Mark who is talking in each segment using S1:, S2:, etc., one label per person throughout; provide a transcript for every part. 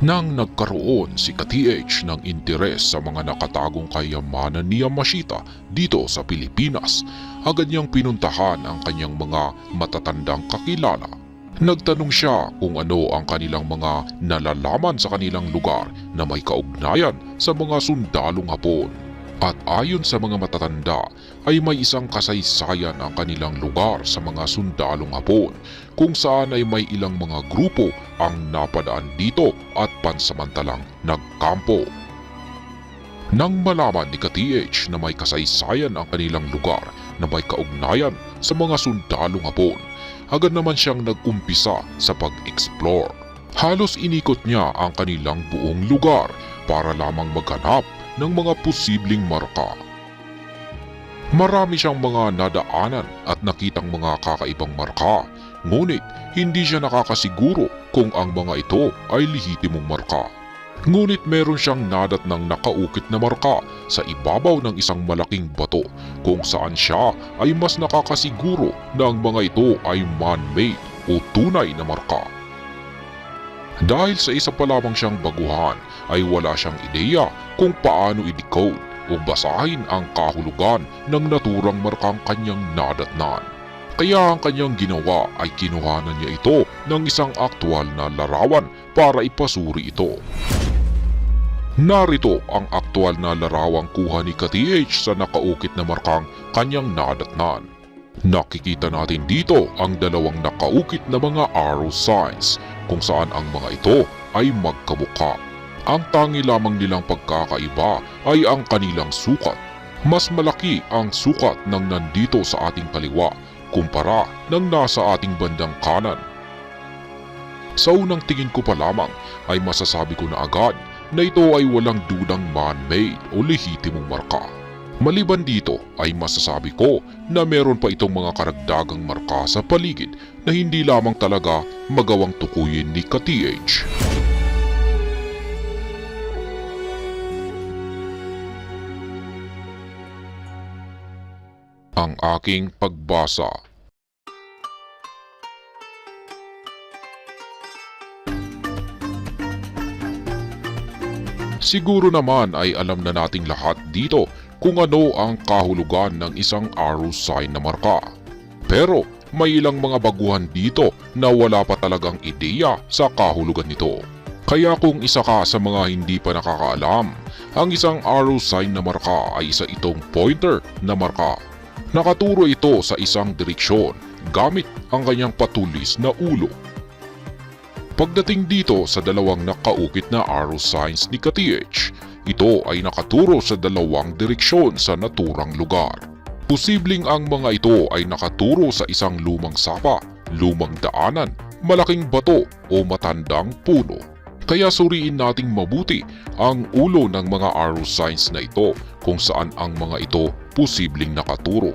S1: Nang nagkaroon si ka-TH ng interes sa mga nakatagong kayamanan ni Yamashita dito sa Pilipinas, agad niyang pinuntahan ang kanyang mga matatandang kakilala. Nagtanong siya kung ano ang kanilang mga nalalaman sa kanilang lugar na may kaugnayan sa mga sundalong Hapon. At ayon sa mga matatanda ay may isang kasaysayan ang kanilang lugar sa mga sundalong Hapon kung saan ay may ilang mga grupo ang napadaan dito at pansamantalang nagkampo. Nang malaman ni ka-TH na may kasaysayan ang kanilang lugar na may kaugnayan sa mga sundalong Hapon, agad naman siyang nag-umpisa sa pag-explore. Halos inikot niya ang kanilang buong lugar para lamang maghanap ng mga posibleng marka. Marami siyang mga nadaanan at nakitang mga kakaibang marka, ngunit hindi siya nakakasiguro kung ang mga ito ay lehitimong marka. Ngunit meron siyang nadat ng nakaukit na marka sa ibabaw ng isang malaking bato kung saan siya ay mas nakakasiguro na ang mga ito ay man-made o tunay na marka. Dahil sa isa pa lamang siyang baguhan ay wala siyang ideya kung paano i-decode o basahin ang kahulugan ng naturang markang kanyang nadatnan. Kaya ang kanyang ginawa ay kinuhanan niya ito ng isang aktwal na larawan para ipasuri ito. Narito ang aktwal na larawang kuha ni ka-TH sa nakaukit na markang kanyang nadatnan. Nakikita natin dito ang dalawang nakaukit na mga arrow signs kung saan ang mga ito ay magkabuka. Ang tangi lamang nilang pagkakaiba ay ang kanilang sukat. Mas malaki ang sukat ng nandito sa ating kaliwa kumpara ng nasa ating bandang kanan. Sa unang tingin ko pa lamang ay masasabi ko na agad na ito ay walang dudang man-made o lehitimong marka. Maliban dito ay masasabi ko na meron pa itong mga karagdagang marka sa paligid na hindi lamang talaga magawang tukuyin ni ka-TH. Ang aking pagbasa Siguro naman ay alam na nating lahat dito kung ano ang kahulugan ng isang arrow sign na marka. Pero may ilang mga baguhan dito na wala pa talagang ideya sa kahulugan nito. Kaya kung isa ka sa mga hindi pa nakakaalam, ang isang arrow sign na marka ay isa itong pointer na marka. Nakaturo ito sa isang direksyon gamit ang kanyang patulis na ulo. Pagdating dito sa dalawang nakaukit na arrow signs ni ka-TH, ito ay nakaturo sa dalawang direksyon sa naturang lugar. Posibleng ang mga ito ay nakaturo sa isang lumang sapa, lumang daanan, malaking bato o matandang puno. Kaya suriin nating mabuti ang ulo ng mga arrow signs na ito kung saan ang mga ito posibleng nakaturo.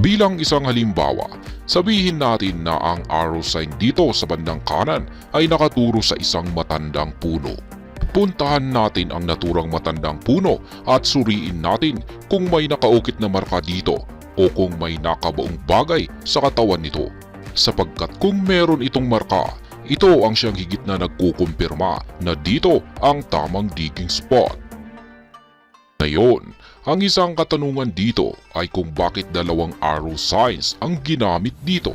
S1: Bilang isang halimbawa, sabihin natin na ang arrow sign dito sa bandang kanan ay nakaturo sa isang matandang puno. Puntahan natin ang naturang matandang puno at suriin natin kung may nakaukit na marka dito o kung may nakabaong bagay sa katawan nito. Sapagkat kung meron itong marka, ito ang siyang higit na nagkukumpirma na dito ang tamang digging spot. Ngayon, ang isang katanungan dito ay kung bakit dalawang arrow signs ang ginamit dito.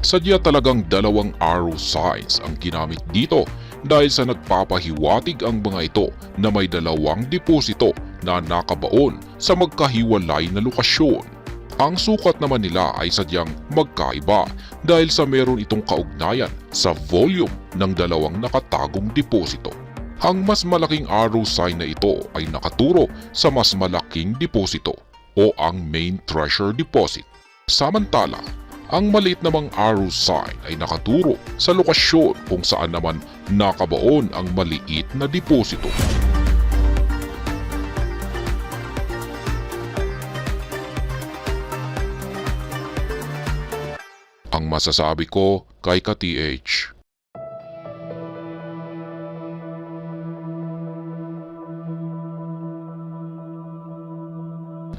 S1: Sadya talagang dalawang arrow signs ang ginamit dito dahil sa nagpapahiwatig ang mga ito na may dalawang deposito na nakabaon sa magkahiwalay na lokasyon. Ang sukat naman nila ay sadyang magkaiba dahil sa meron itong kaugnayan sa volume ng dalawang nakatagong deposito. Ang mas malaking arrow sign na ito ay nakaturo sa mas malaking deposito o ang main treasure deposit. Samantala, ang maliit namang arrow sign ay nakaturo sa lokasyon kung saan naman nakabaon ang maliit na deposito. Ang masasabi ko kay ka-TH.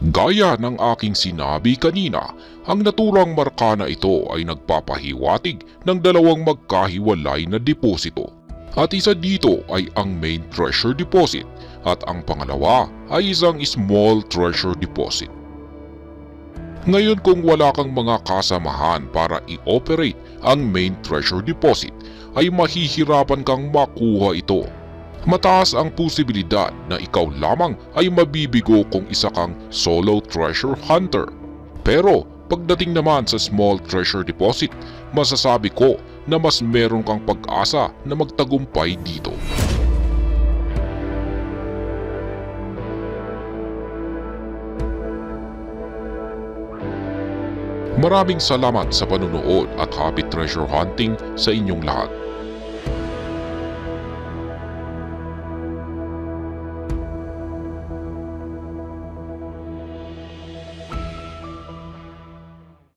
S1: Gaya ng aking sinabi kanina, ang naturang marka na ito ay nagpapahiwatig ng dalawang magkahiwalay na deposito. At isa dito ay ang main treasure deposit at ang pangalawa ay isang small treasure deposit. Ngayon kung wala kang mga kasamahan para i-operate ang main treasure deposit ay mahihirapan kang makuha ito. Mataas ang posibilidad na ikaw lamang ay mabibigo kung isa kang solo treasure hunter. Pero pagdating naman sa small treasure deposit, masasabi ko na mas meron kang pag-asa na magtagumpay dito. Maraming salamat sa panunood at happy treasure hunting sa inyong lahat.